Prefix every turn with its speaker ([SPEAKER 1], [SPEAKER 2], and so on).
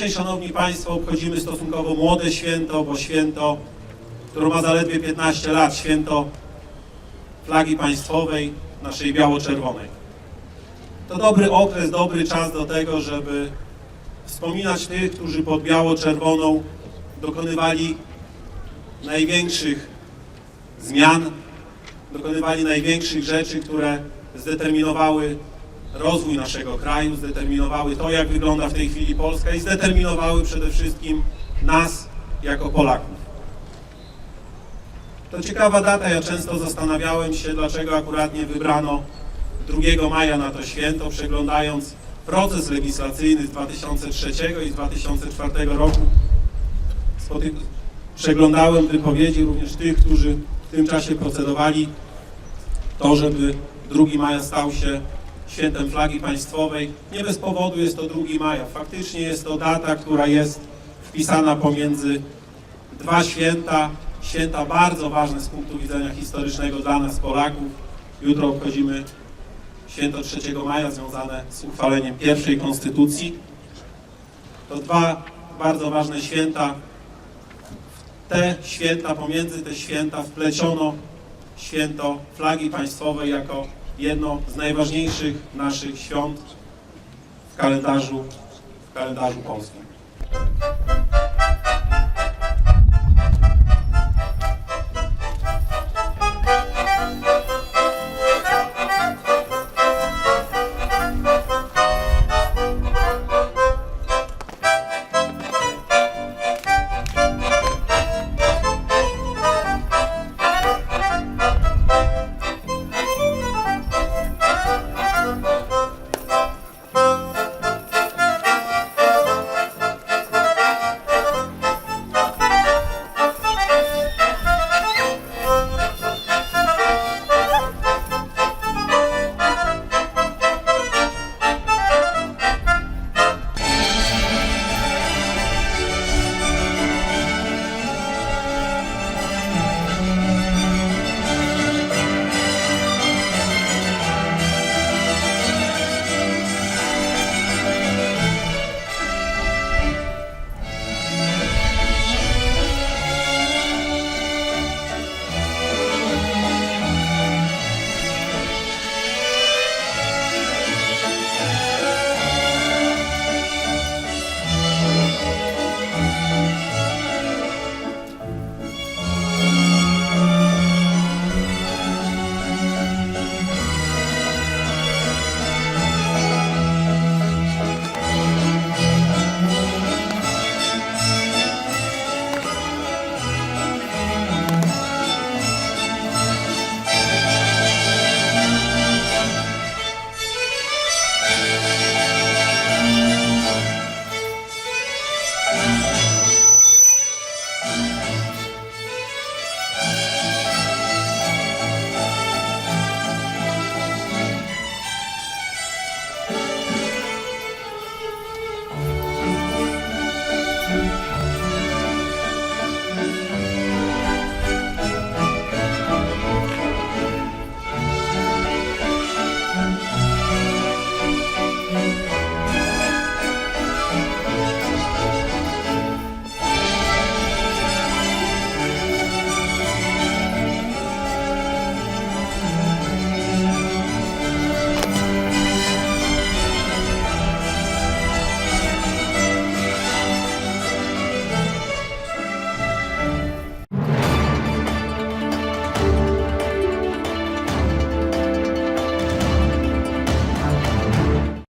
[SPEAKER 1] Dzisiaj, Szanowni Państwo, obchodzimy stosunkowo młode święto, bo święto, które ma zaledwie 15 lat, święto flagi państwowej, naszej biało-czerwonej. To dobry okres, dobry czas do tego, żeby wspominać tych, którzy pod biało-czerwoną dokonywali największych zmian, dokonywali największych rzeczy, które zdeterminowały rozwój naszego kraju, zdeterminowały to, jak wygląda w tej chwili Polska i zdeterminowały przede wszystkim nas jako Polaków. To ciekawa data, ja często zastanawiałem się, dlaczego akurat nie wybrano 2 maja na to święto, przeglądając proces legislacyjny z 2003 i z 2004 roku. Przeglądałem wypowiedzi również tych, którzy w tym czasie procedowali to, żeby 2 maja stał się świętem flagi państwowej. Nie bez powodu jest to 2 maja. Faktycznie jest to data, która jest wpisana pomiędzy dwa święta, święta bardzo ważne z punktu widzenia historycznego dla nas Polaków. Jutro obchodzimy święto 3 maja związane z uchwaleniem pierwszej konstytucji. To dwa bardzo ważne święta. Te święta, pomiędzy te święta wpleciono święto flagi państwowej jako jedno z najważniejszych naszych świąt w kalendarzu, w kalendarzu polskim.